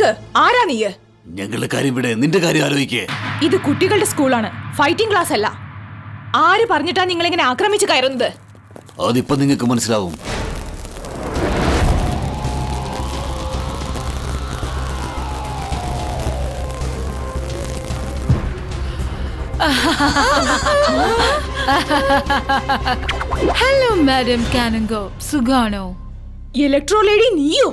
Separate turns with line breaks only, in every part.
നിക്ക് ആരാ നീ
ഞങ്ങളുടെ കാര്യം ഇവിടെ നിന്റെ കാര്യം ആലോചിക്കേ.
ഇത് കുട്ടികളുടെ സ്കൂളാണ്. ഫൈറ്റിംഗ് ക്ലാസ് അല്ല ആര് പറഞ്ഞിട്ടാ നിങ്ങൾ ഇങ്ങനെ ആക്രമിച്ചു കയറുന്നത്?
അതിപ്പോ നിങ്ങൾക്ക് മനസ്സിലാവും.
ഹലോ മാഡം കാനങ്കോ സുഖാണോ?
ഇലക്ട്രോ ലേഡി നീയോ?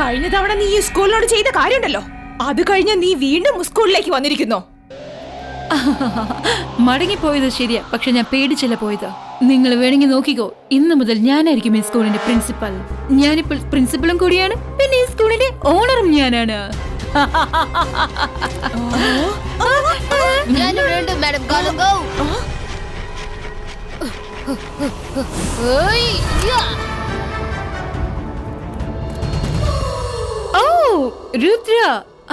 കഴിഞ്ഞ തവണ നീ ഈ സ്കൂളിനോട് ചെയ്ത കാര്യമുണ്ടല്ലോ. അത് കഴിഞ്ഞ നീ വീണ്ടും സ്കൂളിലേക്ക് വന്നിരിക്കുന്നു.
മടങ്ങിപ്പോയത് ശരിയാ പക്ഷെ ഞാൻ പേടിച്ചല്ല പോയത്. നിങ്ങൾ വേണമെങ്കിൽ നോക്കിക്കോ ഇന്ന് മുതൽ ഞാനായിരിക്കും ഈ സ്കൂളിന്റെ പ്രിൻസിപ്പൽ. ഞാനിപ്പോൾ പ്രിൻസിപ്പളും കൂടിയാണ് പിന്നെ ഈ സ്കൂളിന്റെ ഓണറും ഞാനാണ്.
മാഡം. യാ.
രുദ്ര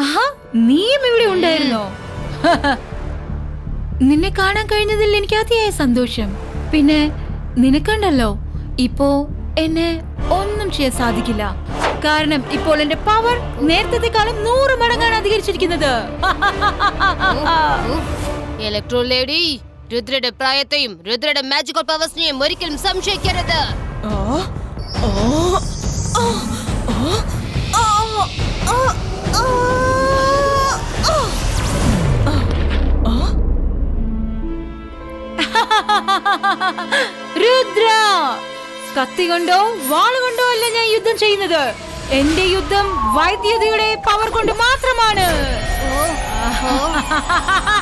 ആഹാ നീയും ഇവിടെ ഉണ്ടായിരുന്നോ? നിന്നെ കാണാൻ കഴിഞ്ഞതിൽ എനിക്ക് അതിയായ സന്തോഷം. പിന്നെ നിനക്കണ്ടല്ലോ ഇപ്പോ എന്നെ ഒന്നും ചെയ്യാൻ സാധിക്കില്ല. കാരണം ഇപ്പോൾ എന്റെ പവർ നേരത്തെക്കാളും നൂറ് മടങ്ങാണ് അധികരിച്ചിരിക്കുന്നത്.
ഇലക്ട്രോ ലേഡി രുദ്രയുടെ പ്രായത്തെയും രുദ്രയുടെ മാജിക്കൽ പവേഴ്സിനെയും ഒരിക്കലും സംശയിക്കരുത്.
ഓ, ഓ, ഓ, ഓ,
കത്തി കൊണ്ടോ? വാളുകൊണ്ടോ അല്ല ഞാൻ യുദ്ധം ചെയ്യുന്നത്? എന്റെ യുദ്ധം വൈദ്യുതിയുടെ പവർ കൊണ്ട് മാത്രമാണ്.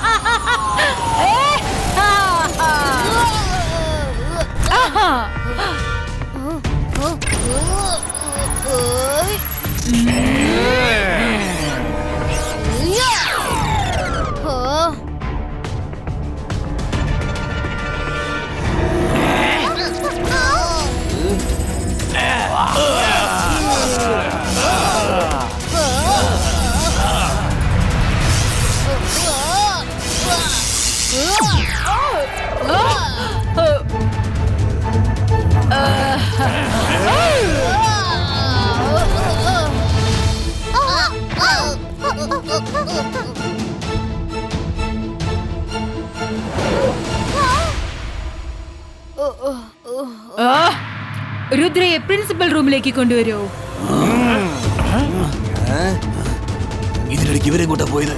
രുദ്രയെ പ്രിൻസിപ്പൽ റൂമിലേക്ക് കൊണ്ടുവരൂ.
ഇതിനിടയ്ക്ക് ഇവരെ കൂട്ടാ പോയത്.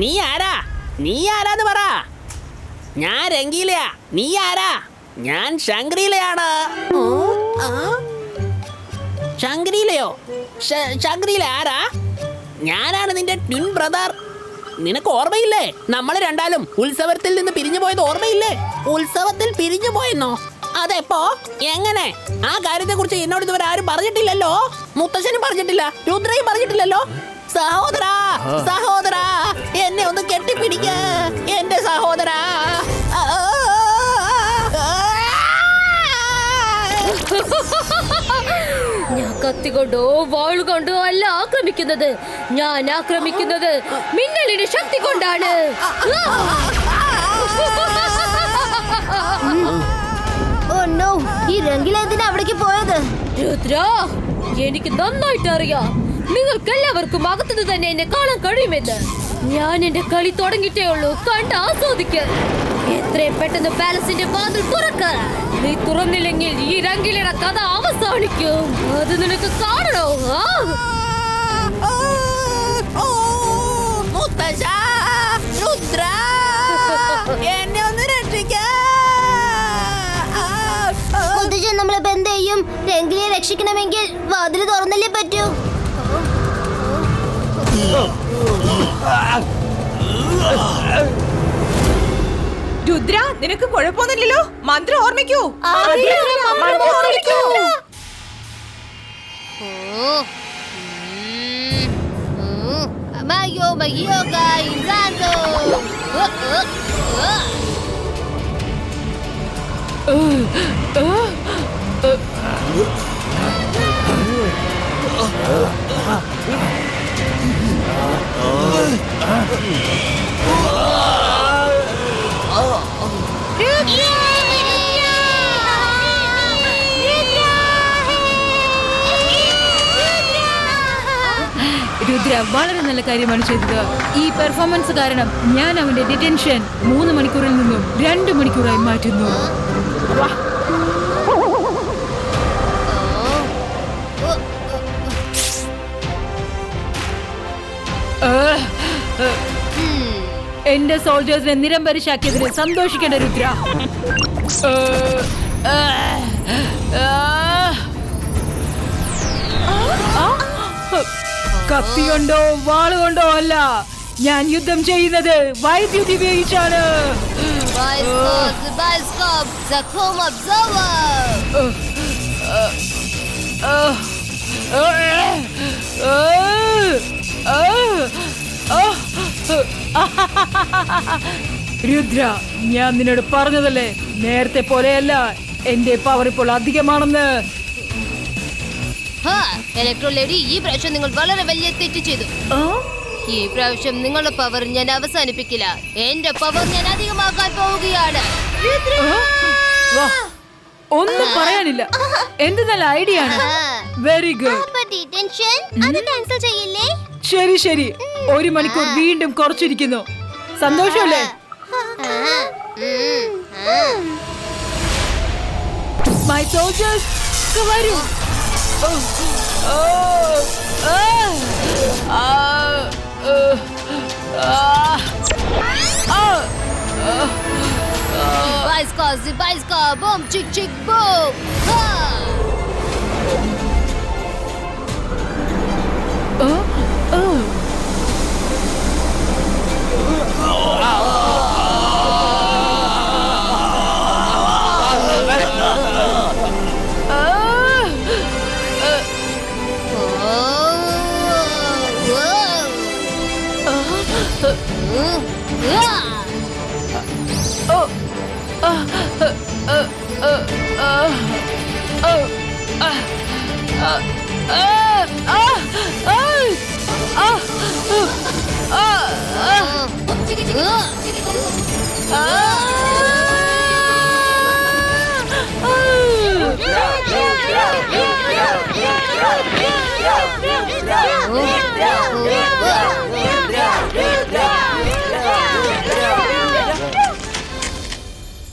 നീ ആരാ? നീ ആരാന്ന് പറ. ഞാൻ രംഗീലയാ. നീ ആരാ? ഞാൻ ശങ്ക്രീലയാണ്? ശങ്ക്രീലയോ ശങ്ക്രീല ആരാ? ഞാനാണ് നിന്റെ ട്വിൻ ബ്രദർ. നിനക്ക് ഓർമ്മയില്ലേ? നമ്മൾ രണ്ടാലും ഉത്സവത്തിൽ നിന്ന് പിരിഞ്ഞു പോയത് ഓർമ്മയില്ലേ? ഉത്സവത്തിൽ പിരിഞ്ഞു പോയെന്നോ? അതെപ്പോ? എങ്ങനെ? ആ കാര്യത്തെ കുറിച്ച് എന്നോട് ഇതുവരെ ആരും പറഞ്ഞിട്ടില്ലല്ലോ? മുത്തശ്ശനും പറഞ്ഞിട്ടില്ല. രുദ്രയും പറഞ്ഞിട്ടില്ലല്ലോ? സഹോദരാ സഹോദരാ എന്നെ ഒന്ന് കെട്ടിപ്പിടിക്ക. എന്റെ സഹോദരാ. ആ, ആ, ആ, ആ.
ഞാൻ കത്തികൊണ്ടോ വാളുകൊണ്ടോ അല്ല ആക്രമിക്കുന്നത്? ഞാൻ ആക്രമിക്കുന്നത് മിന്നലിന്റെ ശക്തി കൊണ്ടാണ്.
ഈ രംഗിലെന്തിനാ അവിടേക്ക് പോയത്?
രുദ്ര എനിക്ക് നന്നായിട്ട് അറിയാം. നിങ്ങൾക്ക് എല്ലാവർക്കും അകത്തുനിന്ന് തന്നെ എന്നെ കാണാൻ കഴിയുമെന്ന്. ഞാൻ എന്റെ കളി തുടങ്ങിയിട്ടേ ഉള്ളൂ. കണ്ട് ആസ്വദിക്കാൻ എത്രയും പെട്ടെന്ന് പാലസിന്റെ വാതിൽ തുറക്ക നീ തുറന്നില്ലെങ്കിൽ ഈ രംഗിലയുടെ കഥ അവസാനിക്കും. അത് നിനക്ക് കാണണോ? ആ?
എന്നെ ഒന്ന് രക്ഷിക്ക.
മുത്തശ്ശൻ നമ്മളിപ്പോ എന്ത് ചെയ്യും? രംഗിനെ രക്ഷിക്കണമെങ്കിൽ വാതിൽ തുറന്നല്ലേ പറ്റൂ?
രുദ്ര നിനക്ക് കുഴപ്പമൊന്നുമില്ലല്ലോ? മന്ത്രം ഓർമ്മിക്കൂ.
Mayo, magyoga, inzando. Ah! വളരെ
നല്ല കാര്യമാണ് ചെയ്തത്. ഈ പെർഫോമൻസ് കാരണം ഞാൻ അവന്റെ ഡിറ്റൻഷൻ മൂന്ന് മണിക്കൂറിൽ നിന്നും രണ്ട് മണിക്കൂറായി മാറ്റുന്നു. എന്റെ സോൾജേഴ്സിനെ നിരംബരിശാക്കിയതിന് സന്തോഷിക്കേണ്ട രുദ്ര. ഏഹ്, ഏഹ്, കൊണ്ടോ വാൾ കൊണ്ടോ അല്ല. ഞാൻ യുദ്ധം ചെയ്യുന്നത് വൈദ്യുതി ഉപയോഗിച്ചാണ്. രുദ്ര ഞാൻ നിന്നോട് പറഞ്ഞതല്ലേ? നേരത്തെ പോലെയല്ല എന്റെ പവർ ഇപ്പോൾ അധികമാണെന്ന്.
ഇലക്ട്രോ ലേഡി ഈ പ്രാവശ്യം നിങ്ങൾ വളരെ വലിയ തെറ്റ് ചെയ്തു. ഈ പ്രാവശ്യം നിങ്ങളുടെ പവർ ഞാൻ അവസാനിപ്പിക്കില്ല. എന്റെ പവർ ഞാൻ അധികമാക്കാൻ പോവുകയാണ്.
വാ. ഒന്നും പറയാനില്ല. എന്ത് നല്ല ഐഡിയ ആണ്. വെരി ഗുഡ് ശരി ശരി. ഒരു മണിക്കൂർ വീണ്ടും കുറച്ചിരിക്കുന്നു. സന്തോഷമല്ലേ? മൈ സോൾജേഴ്സ് വരൂ. ഓ, ഓ, ആ, ആ, ആ, ആ, ആ.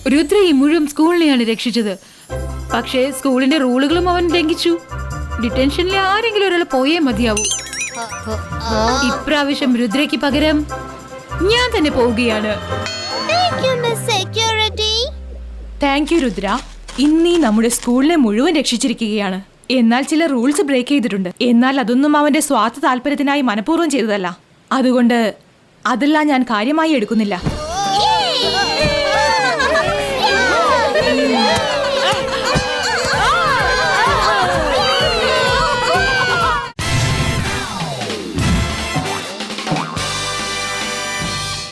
രുദ്ര ഈ മുഴുവൻ സ്കൂളിനെയാണ് രക്ഷിച്ചത്. പക്ഷേ സ്കൂളിന്റെ റൂളുകളും അവൻ ലംഘിച്ചു. ഡിറ്റൻഷനിലെ ആരെങ്കിലും ഒരാൾ പോയേ മതിയാവൂ. ഇപ്രാവശ്യം രുദ്രയ്ക്ക് പകരം ഞാൻ തന്നെ പോവുകയാണ്.
Thank you Rudra. ഇന്നീ നമ്മുടെ സ്കൂളിനെ മുഴുവൻ രക്ഷിച്ചിരിക്കുകയാണ്. എന്നാൽ ചില റൂൾസ് ബ്രേക്ക് ചെയ്തിട്ടുണ്ട്. എന്നാൽ അതൊന്നും അവന്റെ സ്വാർത്ഥ താല്പര്യത്തിനായി മനഃപൂർവം ചെയ്തതല്ല. അതുകൊണ്ട് അതെല്ലാം ഞാൻ കാര്യമായി എടുക്കുന്നില്ല.